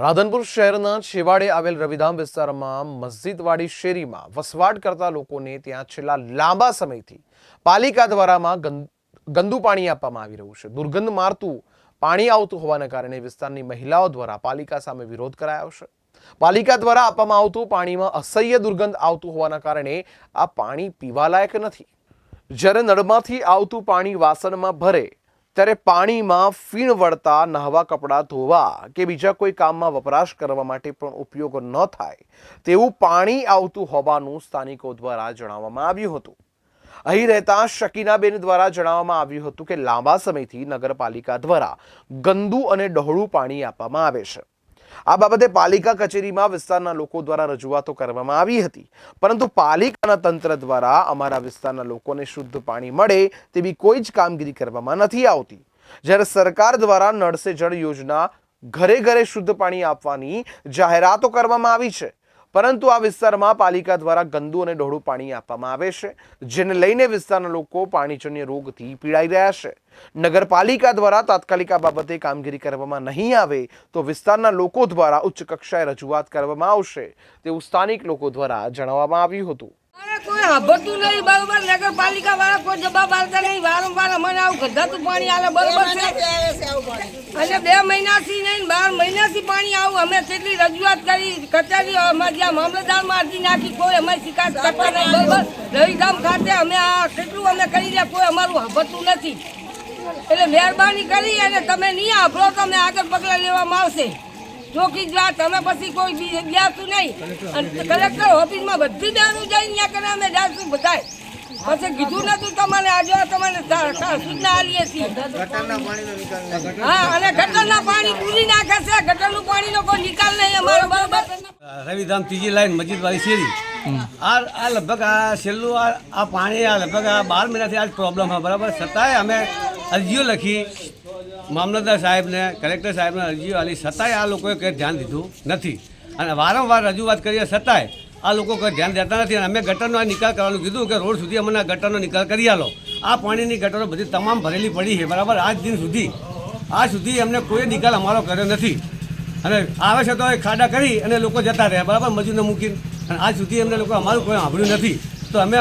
રાધનપુર શહેરના છેવાડે આવેલ રવિધામ વિસ્તારમાં મસ્જિદવાડી શેરીમાં વસવાટ કરતા લોકોને ત્યાં છેલ્લા લાંબા સમયથી પાલિકા દ્વારામાં ગંદુ પાણી આપવામાં આવી રહ્યું છે. દુર્ગંધ મારતું પાણી આવતું હોવાને કારણે વિસ્તારની મહિલાઓ દ્વારા પાલિકા સામે વિરોધ કરાયો છે. પાલિકા દ્વારા આપવામાં આવતું પાણીમાં અસહ્ય દુર્ગંધ આવતું હોવાના કારણે આ પાણી પીવાલાયક નથી. જ્યારે નળમાંથી આવતું પાણી વાસણમાં ભરે ત્યારે પાણીમાં ફીણ વળતા નહાવા કપડાં ધોવા કે બીજા કોઈ કામમાં વપરાશ કરવા માટે પણ ઉપયોગ ન થાય તેવું પાણી આવતું હોવાનું સ્થાનિકો દ્વારા જણાવવામાં આવ્યું હતું. અહીં રહેતા શકીનાબેન દ્વારા જણાવવામાં આવ્યું હતું કે લાંબા સમયથી નગરપાલિકા દ્વારા ગંદુ અને ડહોળું પાણી આપવામાં આવે છે. આ બાબતે પાલિકા કચેરીમાં વિસ્તારના લોકો દ્વારા રજૂઆતો કરવામાં આવી હતી. પરંતુ પાલિકાના તંત્ર દ્વારા અમારા વિસ્તારના લોકોને શુદ્ધ પાણી મળે તેવી કોઈ જ કામગીરી કરવામાં નથી આવતી. જ્યારે સરકાર દ્વારા નળ સે જળ યોજના ઘરે ઘરે શુદ્ધ પાણી આપવાની જાહેરાતો કરવામાં આવી છે. પરંતુ આ વિસ્તારમાં પાલિકા દ્વારા ગંદુ અને ડહોળું પાણી આપવામાં આવે છે, જેને લઈને વિસ્તારના લોકો પાણીજન્ય રોગથી પીડાઈ રહ્યા છે. નગરપાલિકા દ્વારા તાત્કાલિક આ બાબતે કામગીરી કરવામાં નહીં આવે તો વિસ્તારના લોકો દ્વારા ઉચ્ચ કક્ષાએ રજૂઆત કરવામાં આવશે, તેવું સ્થાનિક લોકો દ્વારા જણાવવામાં આવ્યું હતું. નગરપાલિકા વાળા કોઈ જવાબ આવતા નહીં. વારંવાર અમને આવું ગંધાતું પાણી આવે બરોબર છે? અને બે મહિનાથી નહીં, બાર મહિનાથી પાણી આવું. અમે કેટલી રજૂઆત કરી, કચેરી અમારી જ્યાં મામલતદારમાં અરજી નાખી, કોઈ અમારી શિકાયત કરતા નહીં. બરોબર? રવિધામ ખાતે અમે આ કેટલું અમે કરી રહ્યા, કોઈ અમારું હબતું નથી. એટલે મહેરબાની કરી અને તમે નહીં આપો તો અમે આગળ પગલાં લેવામાં આવશે. ચોખી જ વાત, અમે પછી કોઈ બી જાતું નહીં. અને કલેક્ટર ઓફિસમાં બધી બેનું જઈને ત્યાં કરે, અમે જાશું બધાય. પછી કીધું નતું તમારે આજે તમને સૂચના આલીએ છીએ હા અને ગટરના પાણી પૂરી નાખે છે. ગટરનું પાણીનો કોઈ નિકાલ નહીં અમારો બરોબર? રવિધામ ત્રીજી લાઈન મસ્જિદવાળી શેરી. આ આ લગભગ આ છેલ્લું આ આ પાણી આ લગભગ આ બાર મહિનાથી આ પ્રોબ્લેમ હોય બરાબર? છતાંય અમે અરજીઓ લખી મામલતદાર સાહેબને કલેક્ટર સાહેબને અરજીઓ આલી છતાંય આ લોકોએ કંઈ ધ્યાન દીધું નથી. અને વારંવાર રજૂઆત કરીએ છતાંય આ લોકો ધ્યાન દેતા નથી અને અમે ગટરનો આ નિકાલ કરવાનું કીધું કે રોડ સુધી અમને ગટરનો નિકાલ કરી આલો. આ પાણીની ગટરો બધી તમામ ભરેલી પડી છે, બરાબર? આજ દિન સુધી, આજ સુધી અમને કોઈ નિકાલ અમારો કર્યો નથી. અને આવે છે તો એ ખાડા કરી અને લોકો જતા રહ્યા, બરાબર? મજૂરને મૂકીને. અને આજ સુધી અમને લોકો અમારું કોઈ સાંભળ્યું નથી. તો અમે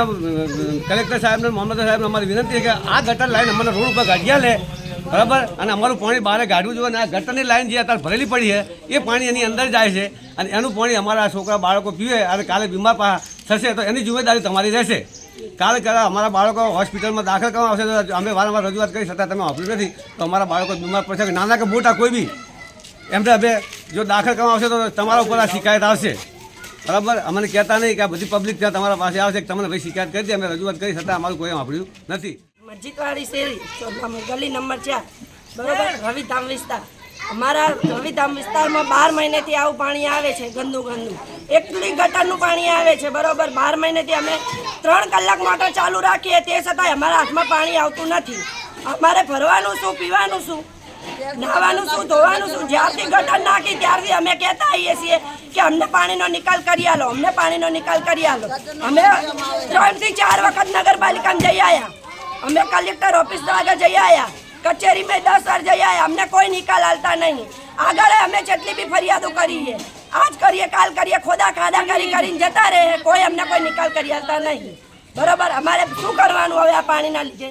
કલેક્ટર સાહેબને મામલતદાર સાહેબને અમારી વિનંતી છે કે આ ગટર લાઈન અમને રોડ ઉપર ગાડિયા લે. બરાબર? અને અમારું પાણી બહાર ગાઢવું જોઈએ અને આ ગટરની લાઈન જે અત્યારે ભરેલી પડી છે, એ પાણી એની અંદર જાય છે અને એનું પાણી અમારા છોકરા બાળકો પીવે અને કાલે બીમાર થશે તો એની જિમ્મેદારી તમારી રહેશે. કાલે કદાચ અમારા બાળકો હોસ્પિટલમાં દાખલ કરવામાં આવશે તો અમે વારંવાર રજૂઆત કરી છતાં તમે વાપર્યું નથી, તો અમારા બાળકો બીમાર પડશે નાના કે મોટા કોઈ બી. એમને હવે જો દાખલ કરવામાં આવશે તો તમારા ઉપર આ શિકાયત આવશે. બરાબર? અમને કહેતા નહીં કે આ બધી પબ્લિક ત્યાં તમારા પાસે આવશે કે તમને ભાઈ શિકાયત કરી દે, અમે રજૂઆત કરી છતાં અમારું કોઈ સાંભળ્યું નથી. મસ્જિદવાળી શેરી. ગલી નંબર ચાર. બરોબર? રવિધામ વિસ્તાર. અમારા રવિધામ વિસ્તારમાં બાર મહિનેથી આવું પાણી આવે છે, ગંદુ ગંદુ. એકલી ગટરનું પાણી આવે છે, બરોબર? બાર મહિનેથી અમે ત્રણ કલાક મોટર ચાલુ રાખીએ તે છતાંય અમારા હાથમાં પાણી આવતું નથી. અમારે ભરવાનું શું, પીવાનું શું? નાવાનું શું, ધોવાનું શું? જ્યારથી ગટર નાખી ત્યારથી અમે કહેતા આવીએ છીએ કે અમને પાણીનો નિકાલ કરી આલો, અમને પાણીનો નિકાલ કરી આલો. અમે ત્રણથી ચાર વખત નગરપાલિકામાં જઈ આવ્યા અમે કલેક્ટર ઓફિસ આગળ જઈ આવ્યા કચેરીમાં દસ વાર જઈ આવ્યા અમને કોઈ નિકાલ હાલતા નહીં. આગળ અમે જેટલી બી ફરિયાદો કરીએ, આજ કરીએ, કાલ કરીએ, ખોદા ખાદા કરી કરીને જતા રહે. કોઈ અમને કોઈ નિકાલ કરી હાલતા નહીં. બરોબર? અમારે શું કરવાનું હવે આ પાણીના લીધે?